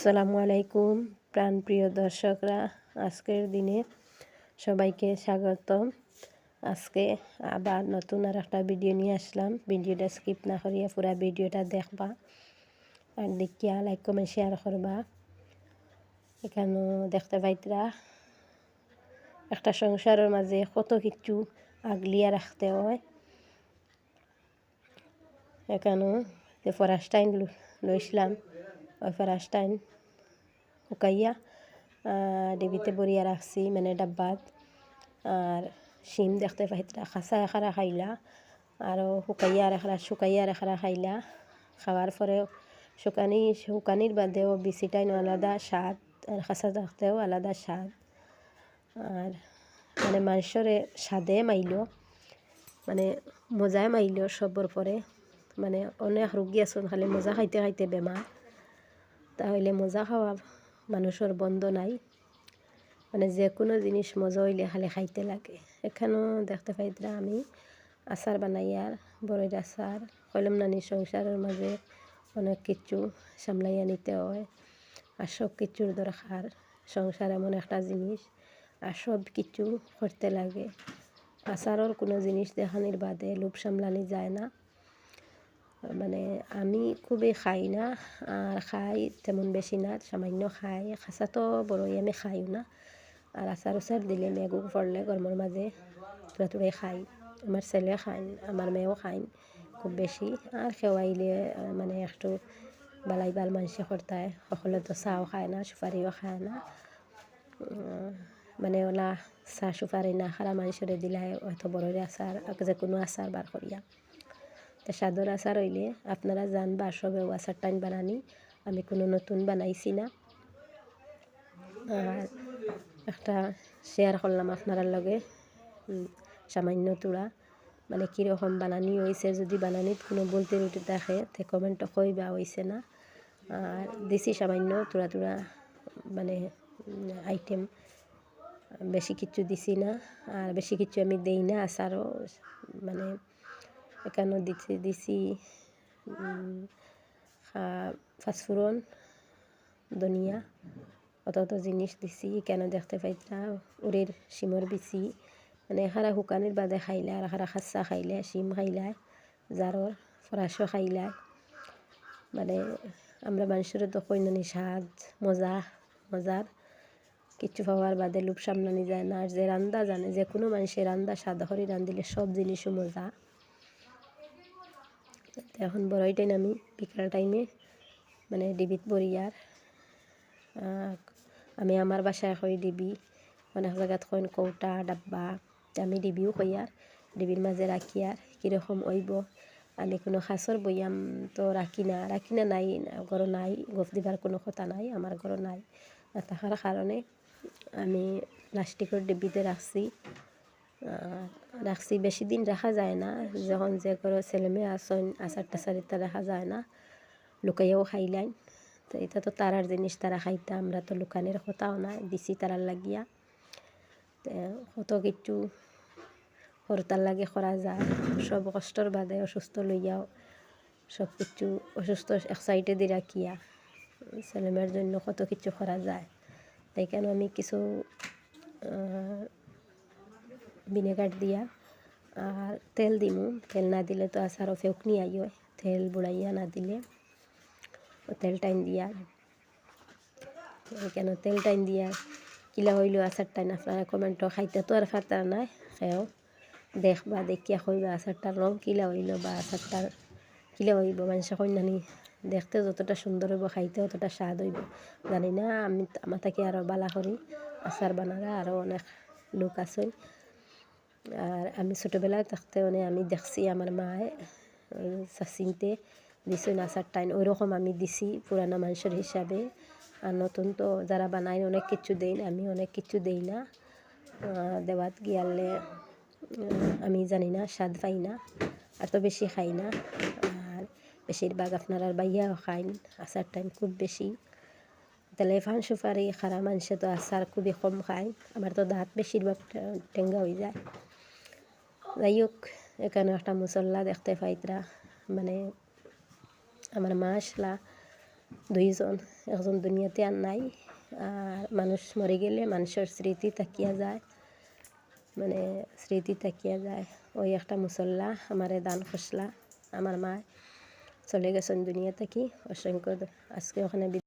আসসালামু আলাইকুম, প্রাণপ্রিয় দর্শকরা। আজকের দিনে সবাইকে স্বাগতম। আজকে আবার নতুন আর একটা ভিডিও নিয়ে আসলাম। ভিডিওটা স্কিপ না করিয়া পুরা ভিডিওটা দেখবা। আর দেখিয়া লাইক কমেন্ট শেয়ার করবা। এখানেও দেখতে পাইতরা, একটা সংসারের মাঝে কত কিছু আগলিয়া রাখতে হয়। এখানেও ফরাস্টাইন লইছিলাম ওই ফরাস্টাইন শুকাইয়া ডিবিতে বরিয়া রাখছি মানে ডাব্বাত। আর শিম দেখতে পাইতরা খাসা এখারা খাইলা। আরও শুকাইয়া রেখা শুকাইয়া রেখা খাইলা। খাওয়ার পরে শুকানি শুকানির বাদেও বিচিটাইন আলাদা স্বাদ, আর খাসা থাকতেও আলাদা স্বাদ। আর মানে মাংসরে স্বাদে মাইল মানে মজায় মাইল সবর পরে। মানে অনেক রোগী আছেন, খালি মজা খাইতে খাইতে বেমার। তাহলে মজা খাওয়া মানুষের বন্ধ নাই। মানে যে কোনো জিনিস মজা হইলে খালি খাইতে লাগে। এখানেও দেখতে পাইতরা আমি আচার বানাই আর বড়ের আচার কলম নানি সংসারের মাঝে অনেক কিছু সামলাইয়া নিতে হয়। আর সব কিছুর দরকার, সংসার এমন একটা জিনিস। আর সব কিছু করতে লাগে। আচারের কোনো জিনিস দেখানির বাদে লোভ সামলানি যায় না। মানে আমি খুবই খাই না, আর খাই তেমন বেশি না, সামান্য খাই। খাসা তো বড়ই আমি খাইও না। আর আচার উচার দিলে মেঘু পড়লে গরমের মাঝে তুরা তুরাই খাই। আমার ছেলে খাইন আমার মেয়েও খাইন খুব বেশি আর খেওয়াইলে মানে একটু বালাই বাল মানুষে করতায় সকলে তো চাও খায় না সুপারিও খায় না। মানে ওলা চাহ সুপারি না খারা মানুষরে দিলাই হয়তো বড়ের আচার যে কোনো আচার বার করিয়া সাদর আচার হইলে আপনারা জানবা সবে আচার টাইম বানানি। আমি কোনো নতুন বানাইছি না। আর একটা শেয়ার করলাম আপনার লগে। সামান্য তোড়া মানে কীরকম বানানি হয়েছে যদি বানানিত কোনো বলতে রুটি দেখে, তে কমেন্ট কইবা হয়েছে না। আর দেশি সামান্য তোড়া তোড়া মানে আইটেম বেশি কিছু দিছি না। আর বেশি কিছু আমি দেই না আচারও মানে এখানে দিছি দিছি ফাঁসফুরন, ধনিয়া, অত অত জিনিস দিছি, কেন দেখতে পাইতা উড়ের শিমর বিচি মানে এখারা শুকানির বাদে খাইলে, আর এখারা খাচ্চা খাইলে, শিম খাইলায় জারর ফরাসও খাইলায় মানে আমরা মানুষের তো কইনানি স্বাদ, মজা, মজার। কিছু পাওয়ার বাদে লোভ সামলানি যায় না, আর যে রান্দা জানে, যে কোনো মানুষের রান্দা, সাদা করে রান্দিলে সব জিনিসও মজা। এখন বড়ই টাইম আমি বিকাল টাইমে মানে ডিবিত বরিয়ার আমি আমার বাসায় কই ডিবি অনেক জায়গাত কইন কৌটা ডাব্বা আমি ডিবিও কই আর ডিবির মাঝে রাখি আর কীরকম ওইব আমি কোনো খাসর বইয়াম তো রাখি না রাখি না নাই ঘর নাই গফ দিবার কোনো কথা নাই আমার ঘর নাই। থাকার কারণে আমি প্লাস্টিকের ডিবিতে রাখছি রাখছি। বেশি দিন রাখা যায় না। যখন যে করে ছেলেমেয়ে আসন আচার টাচার ইত্যা রাখা যায় না। লুকাইয়াও খাইলাইন তো এটা তো তারার জিনিস, তারা খাইতা আমরা তো লুকানের কথাও না দিছি তারার লাগিয়া। কত কিছু হরতাল লাগে করা যায়। সব কষ্টর বাদে অসুস্থ লইয়াও সব কিছু অসুস্থ এক সাইডে দিয়ে রাখিয়া ছেলেমেয়ের জন্য কত কিছু করা যায়। তাই কেন আমি কিছু ভিনেগার দিয়া আর তেল দিমু। তেল না দিলে তো আচারও ফেউকনি আইয় তেল বুড়াইয়া না দিলে তেল টাইম দিয়া। কেন তেল টাইম দিয়া কিলা হইল আচার টাইম আপনারা কমেন্টও খাইতে তো আর ফাতা নাই, সেও দেখবা, দেখিয়া কইবা আচারটার রং কিলা হইল বা আচারটার কিলা হইব। মানুষে কন্যানি দেখতে যতটা সুন্দর হইব, খাইতে অতটা স্বাদ হইব। জানি না আমি আমার থাকি আরও বালা করি আচার বানারা আরও অনেক লোক আছে। আর আমি ছোটোবেলায় থাকতে মানে আমি দেখছি আমার মায়ে চাচিনতে দিছি নাচার টাইম ওই রকম আমি দিছি পুরানা মানুষের হিসাবে। আর নতুন তো যারা বানায় অনেক কিছু দেই না, আমি অনেক কিছু দেই না। দেওয়াত গিয়ালে আমি জানি না, স্বাদ পাই না, আর তো বেশি খাই না। আর বেশিরভাগ আপনার আর বাইয়াও খাইন আচার টাইম খুব বেশি। তাহলে ফান সুপারি খারা মানুষে তো আচার খুবই কম খায়, আমার তো দাঁত বেশিরভাগ টেঙ্গা হয়ে যায়। যাই হোক এখানে একটা মুসল্লা দেখতে পাইতরা মানে আমার মা আসলা, দুইজন, একজন দুনিয়াতে আর নাই, আর মানুষ মরে গেলে মানুষের স্মৃতি তাকিয়া যায় মানে স্মৃতি তাকিয়া যায়। ওই একটা মুসল্লা আমারে দান খসলা, আমার মা চলে গেছেন দুনিয়া থেকে, অসংখ্য আজকে ওখানে